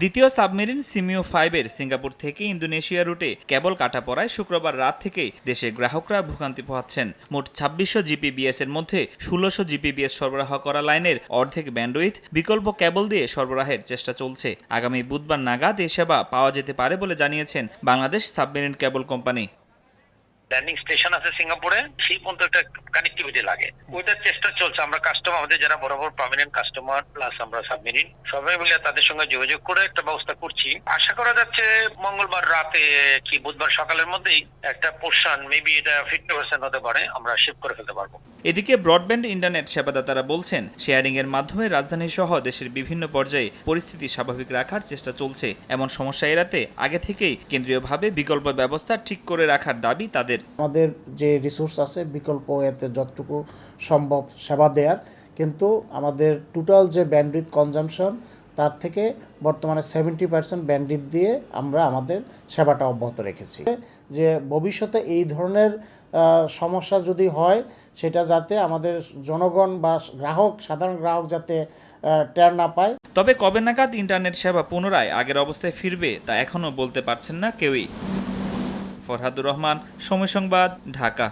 দ্বিতীয় সাবমেরিন সিমিও ফাইভের সিঙ্গাপুর থেকে ইন্দোনেশিয়া রুটে কেবল কাটা পড়ায় শুক্রবার রাত থেকেই দেশে গ্রাহকরা ভোগান্তি পোহাচ্ছেন। মোট ছাব্বিশশো জিপিবিএস এর মধ্যে ষোলোশো জিপিবিএস সরবরাহ করা লাইনের অর্ধেক ব্যান্ডউইথ বিকল্প কেবল দিয়ে সরবরাহের চেষ্টা চলছে। আগামী বুধবার নাগাদ এ সেবা পাওয়া যেতে পারে বলে জানিয়েছেন Bangladesh submarine cable company. Landing station আছে সিঙ্গাপুরে, সেই পর্যন্ত একটা কানেক্টিভিটি লাগে। ওইটার চেষ্টা চলছে, আমরা কাস্টমার আমাদের যারা পার্মানেন্ট কাস্টমার প্লাস আমরা সাবমেরিন সবাই মিলে তাদের সঙ্গে যোগাযোগ করে একটা ব্যবস্থা করছি। আশা করা যাচ্ছে মঙ্গলবার রাতে কি বুধবার সকালের মধ্যেই একটা পোর্শন মেবি এটা ফিফটি পার্সেন্ট হতে পারে, আমরা শিফট করে ফেলতে পারব। এদিকে ব্রডব্যান্ড ইন্টারনেট সেবাদাতারা বলছেন শেয়ারিং এর মাধ্যমে রাজধানী সহ দেশের বিভিন্ন পর্যায়ে পরিস্থিতি স্বাভাবিক রাখার চেষ্টা চলছে। এমন সমস্যা এড়াতে আগে থেকেই কেন্দ্রীয়ভাবে বিকল্প ব্যবস্থা ঠিক করে রাখার দাবি তাদের। আমাদের আমাদের যে রিসোর্স আছে, বিকল্প এতে যতটুকু সম্ভব সেবা দেওয়ার কিন্তু আমাদের টোটাল যে ব্যান্ডউইথ কনজামশন তার থেকে বর্তমানে সেভেন্টি পার্সেন্ট ব্যান্ডউইথ দিয়ে আমরা আমাদের সেবাটা অব্যাহত রেখেছি। যে ভবিষ্যতে এই ধরনের সমস্যা যদি হয়, সেটা যাতে আমাদের জনগণ বা গ্রাহক, সাধারণ গ্রাহক যাতে টের না পায়। তবে কবে নাগাদ ইন্টারনেট সেবা পুনরায় আগের অবস্থায় ফিরবে, তা এখনও বলতে পারছেন না কেউই। ফরহাদুর রহমান সময় সংবাদ ঢাকা।